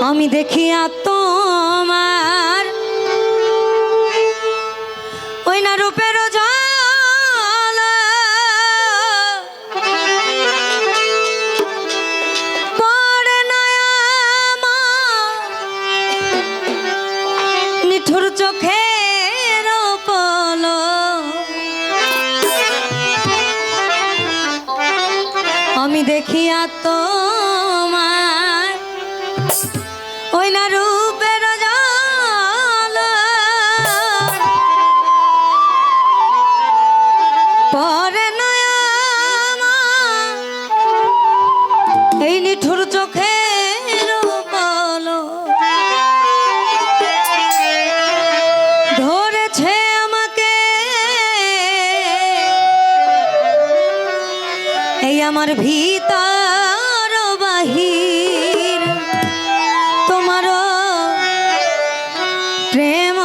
আমি দেখিয়া তোমার ওই না রূপের আমি দেখিয়া তোমার এই নিঠুর পলক ধরেছে আমাকে। এই আমার ভিতর বাহির। তোমার প্রেম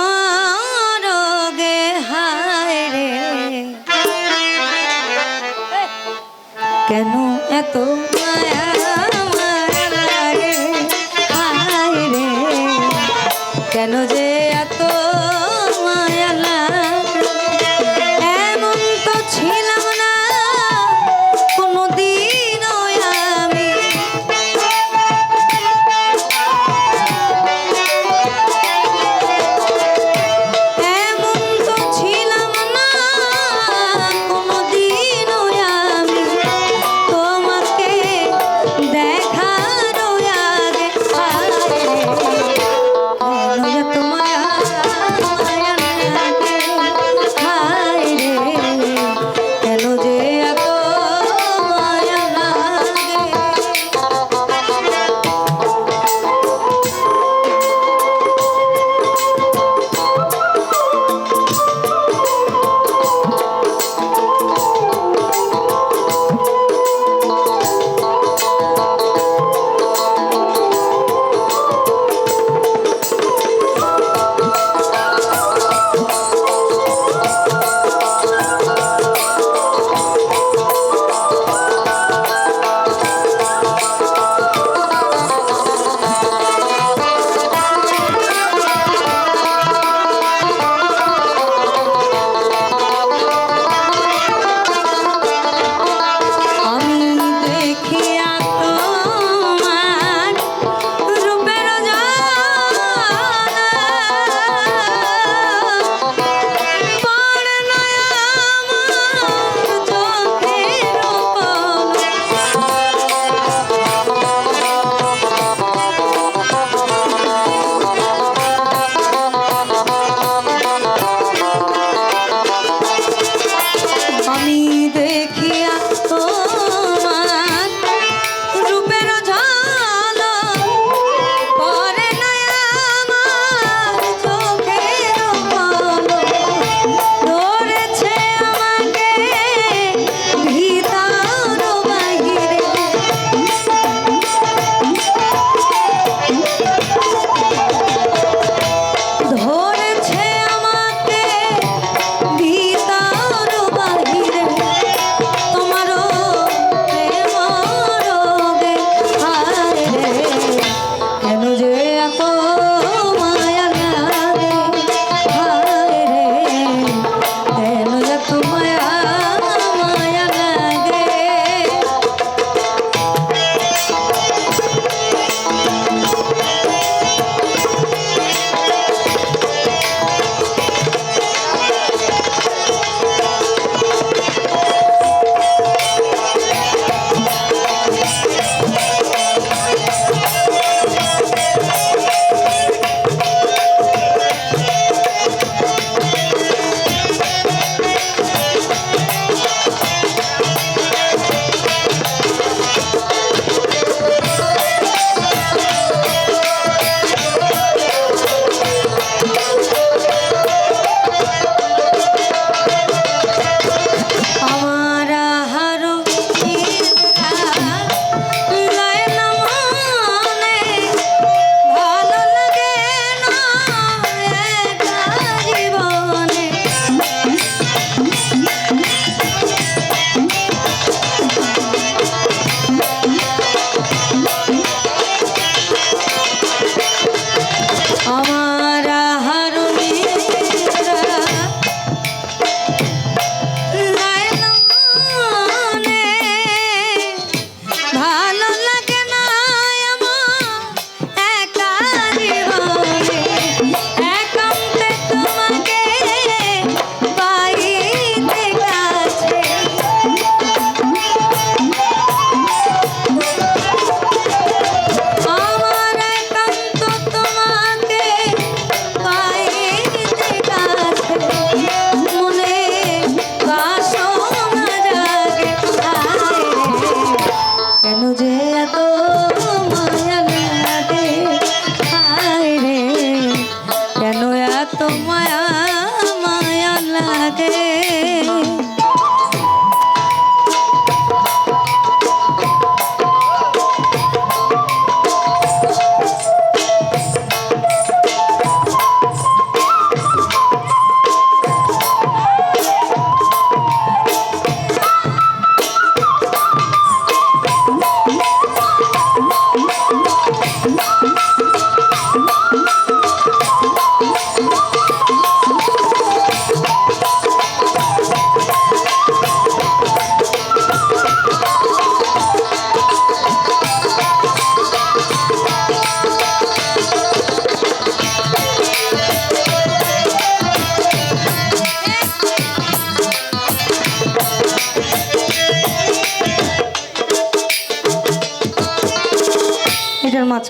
রোগে হায় রে। কেন এত মায়া? কেন যে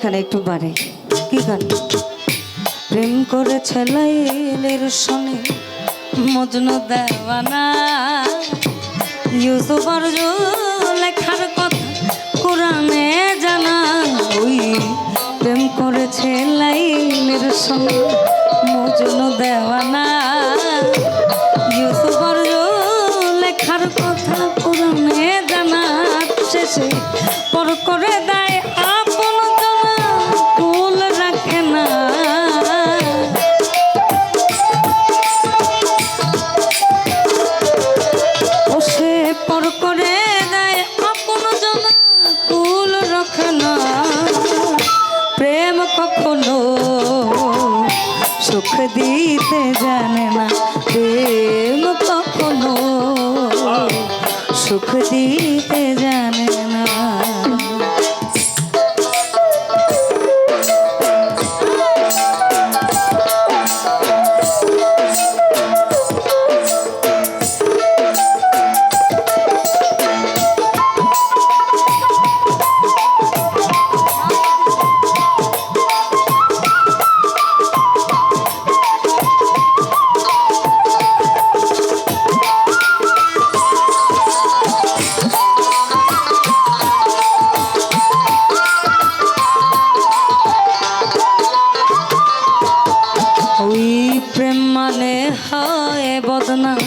এখানে একটু বাড়ে। কি গান? প্রেম করে ছেলাইলের শোনে মজন দেওয়ানা। ইউসুফ আর লেখার কথা কোরআনে জানা ওই। প্রেম করে ছেলাইলের সঙ্গে মজন দেওয়ানা। ইউসুফ লেখার কথা কোরআনে জানা। শেষে পর করে জানে না প্রেম কখনো সুখ দিতে এ বদনাম।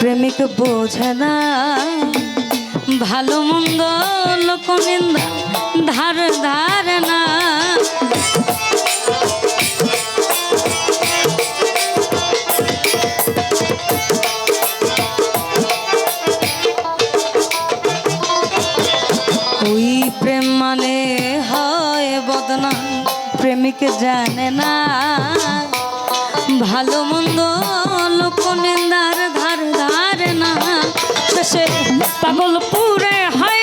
প্রেমিক বোঝে না। ভালো মন্দ লোক নিন্দা, ধার ধার না। ওই প্রেম মানে হয় বদনা প্রেমিক জানে না। ভালো মন্দ পাগলপুরে হাই